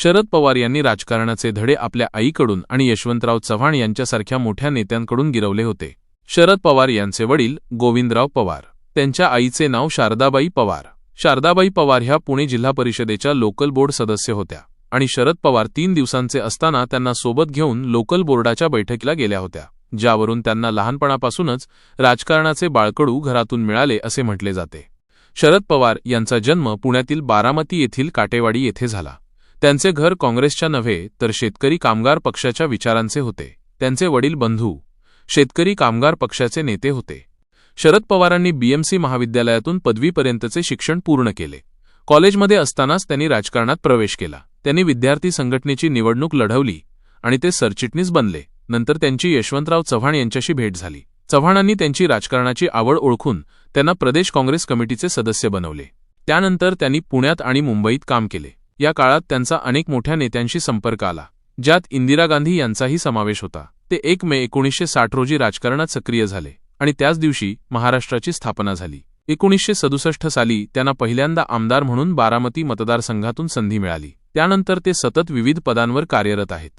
शरद पवार यांनी राजकारणाचे धडे आपल्या आईकडून आणि यशवंतराव चव्हाण यांच्यासारख्या मोठ्या नेत्यांकडून गिरवले होते. शरद पवार यांचे वडील गोविंदराव पवार. त्यांच्या आईचे नाव शारदाबाई पवार. शारदाबाई पवार ह्या पुणे जिल्हा परिषदेच्या लोकल बोर्ड सदस्य होत्या आणि शरद पवार तीन दिवसांचे असताना त्यांना सोबत घेऊन लोकल बोर्डाच्या बैठकीला गेल्या होत्या ज्यावरून त्यांना लहानपणापासूनच राजकारणाचे बाळकडू घरातून मिळाले असे म्हटले जाते. शरद पवार यांचा जन्म पुण्यातील बारामती येथील काटेवाडी येथे झाला. त्यांचे घर काँग्रेसच्या नव्हे तर शेतकरी कामगार पक्षाच्या विचारांचे होते. त्यांचे वडील बंधू शेतकरी कामगार पक्षाचे नेते होते. शरद पवारांनी बीएमसी महाविद्यालयातून पदवीपर्यंतचे शिक्षण पूर्ण केले. कॉलेजमध्ये असतानाच त्यांनी राजकारणात प्रवेश केला. त्यांनी विद्यार्थी संघटनेची निवडणूक लढवली आणि ते सरचिटणीस बनले. नंतर त्यांची यशवंतराव चव्हाण यांच्याशी भेट झाली. चव्हाणांनी त्यांची राजकारणाची आवड ओळखून त्यांना प्रदेश काँग्रेस कमिटीचे सदस्य बनवले. त्यानंतर त्यांनी पुण्यात आणि मुंबईत काम केले. या काळात त्यांचा अनेक मोठ्या नेत्यांशी संपर्क आला ज्यात इंदिरा गांधी यांचाही समावेश होता. ते एक मे एकोणीसशे साठ रोजी राजकारणात सक्रिय झाले आणि त्याच दिवशी महाराष्ट्राची स्थापना झाली. एकोणीसशे सदुसष्ट साली त्यांना पहिल्यांदा आमदार म्हणून बारामती मतदारसंघातून संधी मिळाली. त्यानंतर ते सतत विविध पदांवर कार्यरत आहेत.